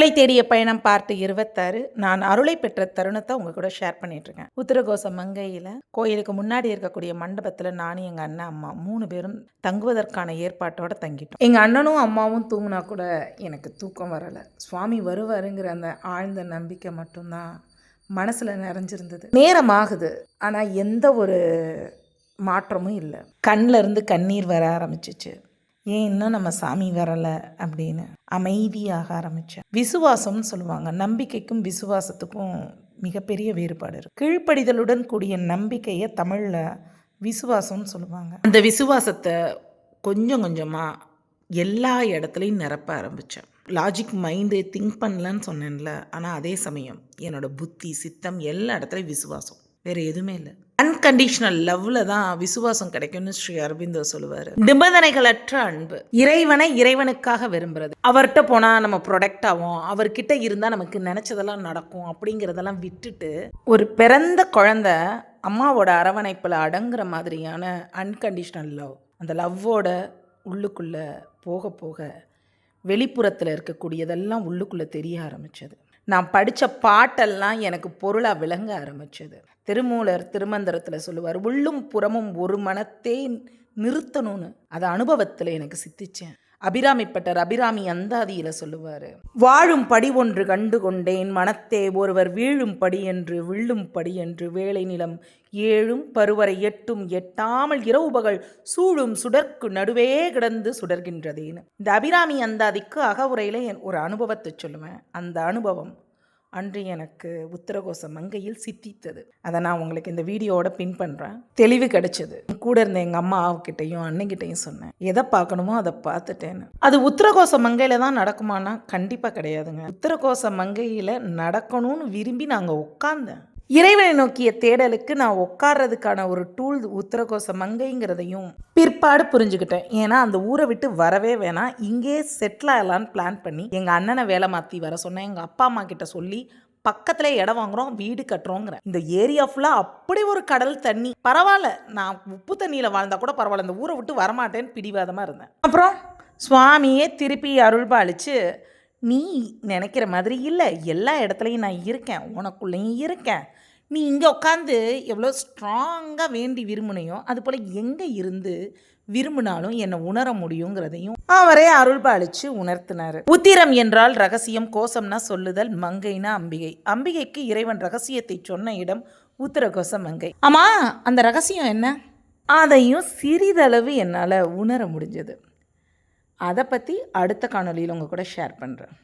அருளை தேடிய பயணம் பார்த்து இருபத்தாறு நான் அருளை பெற்ற தருணத்தை உங்க கூட ஷேர் பண்ணிட்டு இருக்கேன் உத்தரகோச மங்கையில் கோயிலுக்கு முன்னாடி இருக்கக்கூடிய மண்டபத்தில் நானும் எங்கள் அண்ணன் அம்மா மூணு பேரும் தங்குவதற்கான ஏற்பாட்டோட தங்கிட்டோம். எங்கள் அண்ணனும் அம்மாவும் தூங்கினா கூட எனக்கு தூக்கம் வரலை. சுவாமி வருவாருங்கிற அந்த ஆழ்ந்த நம்பிக்கை மட்டும்தான் மனசில் நிறைஞ்சிருந்தது. நேரம் ஆகுது ஆனால் எந்த ஒரு மாற்றமும் இல்லை. கண்ணில் இருந்து கண்ணீர் வர ஆரம்பிச்சிச்சு. ஏன் இன்னும் நம்ம சாமி வரலை அப்படின்னு அமைதியாக ஆரம்பித்தேன் விசுவாசம்னு சொல்லுவாங்க. நம்பிக்கைக்கும் விசுவாசத்துக்கும் மிகப்பெரிய வேறுபாடு இருக்கு. கீழ்ப்படிதலுடன் கூடிய நம்பிக்கையை தமிழில் விசுவாசம்னு சொல்லுவாங்க. அந்த விசுவாசத்தை கொஞ்சம் கொஞ்சமாக எல்லா இடத்துலையும் நிரப்ப ஆரம்பித்தேன் லாஜிக் மைண்டு திங்க் பண்ணலன்னு சொன்னேன்ல. ஆனால் அதே சமயம் என்னோட புத்தி சித்தம் எல்லா இடத்துலையும் விசுவாசம். வேறு எதுவுமே இல்லை. அன்கண்டிஷனல் லவ்ல தான் விசுவாசம் கிடைக்கும்னு ஸ்ரீ அரவிந்தர் சொல்லுவார். நிபந்தனைகளற்ற அன்பு. இறைவனை இறைவனுக்காக விரும்புறது. அவர்கிட்ட போனால் நம்ம ப்ரொடக்ட் ஆகும் அவர்கிட்ட இருந்தால் நமக்கு நினச்சதெல்லாம் நடக்கும் அப்படிங்கிறதெல்லாம் விட்டுட்டு ஒரு பிறந்த குழந்த அம்மாவோட அரவணைப்பில் அடங்குற மாதிரியான அன்கண்டிஷனல் லவ் அந்த லவ்வோட உள்ளுக்குள்ளே போக போக வெளிப்புறத்தில் இருக்கக்கூடியதெல்லாம் உள்ளுக்குள்ளே தெரிய ஆரம்பித்தது நான் படித்த பாட்டெல்லாம் எனக்கு பொருளாக விளங்க ஆரம்பித்தது திருமூலர் திருமந்திரத்தில் சொல்லுவார் உள்ளும் புறமும் ஒரு மனத்தே நிறுத்தணும்னு. அதை அனுபவத்தில் எனக்கு சித்திச்சேன். அபிராமிப்பட்டர் அபிராமி அந்தாதியில் சொல்லுவார். வாழும் படி ஒன்று கண்டு கொண்டேன் மனத்தே ஒருவர் வீழும் படி என்று விள்ளும் படி என்று வேலை நிலம் ஏழும் பருவரை எட்டும் எட்டாமல் இரவு பகல் சூழும் சுடர்க்கு நடுவே கிடந்து சுடர்கின்றதேன்னு. இந்த அபிராமி அந்தாதிக்கு அகவுரையில் என் ஒரு அனுபவத்தை சொல்லுவேன். அந்த அனுபவம் அன்று எனக்கு உத்தரகோச மங்கையில் சித்தித்தது. அதை நான் உங்களுக்கு இந்த வீடியோவோட பின் பண்ணுறேன் தெளிவு கிடைச்சது. கூட இருந்த எங்கள் அம்மா கிட்டையும் அண்ணங்கிட்டையும் சொன்னேன். எதை பார்க்கணுமோ அதை பார்த்துட்டேன்னு. அது உத்தரகோச மங்கையில் தான் நடக்குமானா கண்டிப்பாக கிடையாதுங்க. உத்தரகோச மங்கையில் நடக்கணும்னு விரும்பி நாங்கள் உட்காந்தேன் இறைவனை நோக்கிய தேடலுக்கு நான் உட்கார்றதுக்கான ஒரு டூல் உத்தரகோச மங்கைங்கிறதையும் பிற்பாடு புரிஞ்சுக்கிட்டேன். ஏன்னா அந்த ஊரை விட்டு வரவே வேணாம். இங்கே செட்டில் ஆகலான்னு பிளான் பண்ணி எங்கள் அண்ணனை வேலை மாற்றி வர சொன்னேன். எங்கள் அப்பா அம்மா கிட்ட சொல்லி பக்கத்தில் இடம் வாங்குறோம் வீடு கட்டுறோங்கிற இந்த ஏரியா ஃபுல்லாக அப்படி ஒரு கடல் தண்ணி. பரவாயில்ல நான் உப்பு தண்ணியில் வாழ்ந்தா கூட பரவாயில்ல இந்த ஊரை விட்டு வரமாட்டேன்னு பிடிவாதமாக இருந்தேன். அப்புறம் சுவாமியே திருப்பி அருள்பாலிச்சு நீ நினைக்கிற மாதிரி இல்லை. எல்லா இடத்துலையும் நான் இருக்கேன். உனக்குள்ளேயும் இருக்கேன். நீ இங்கே உட்காந்து எவ்வளோ ஸ்ட்ராங்காக வேண்டி விரும்பினையோ அது போல் எங்கே இருந்து விரும்பினாலும் என்னை உணர முடியுங்கிறதையும் அவரே அருள் பாலிச்சு உணர்த்தினார். உத்திரம் என்றால் ரகசியம் கோசம்னா சொல்லுதல் மங்கைனா அம்பிகை. அம்பிகைக்கு இறைவன் ரகசியத்தை சொன்ன இடம் உத்தரகோச மங்கை. ஆமாம் அந்த ரகசியம் என்ன? அதையும் சிறிதளவு என்னால் உணர முடிஞ்சது. அதை பற்றி அடுத்த காணொலியில் உங்கள் கூட ஷேர் பண்ணுறேன்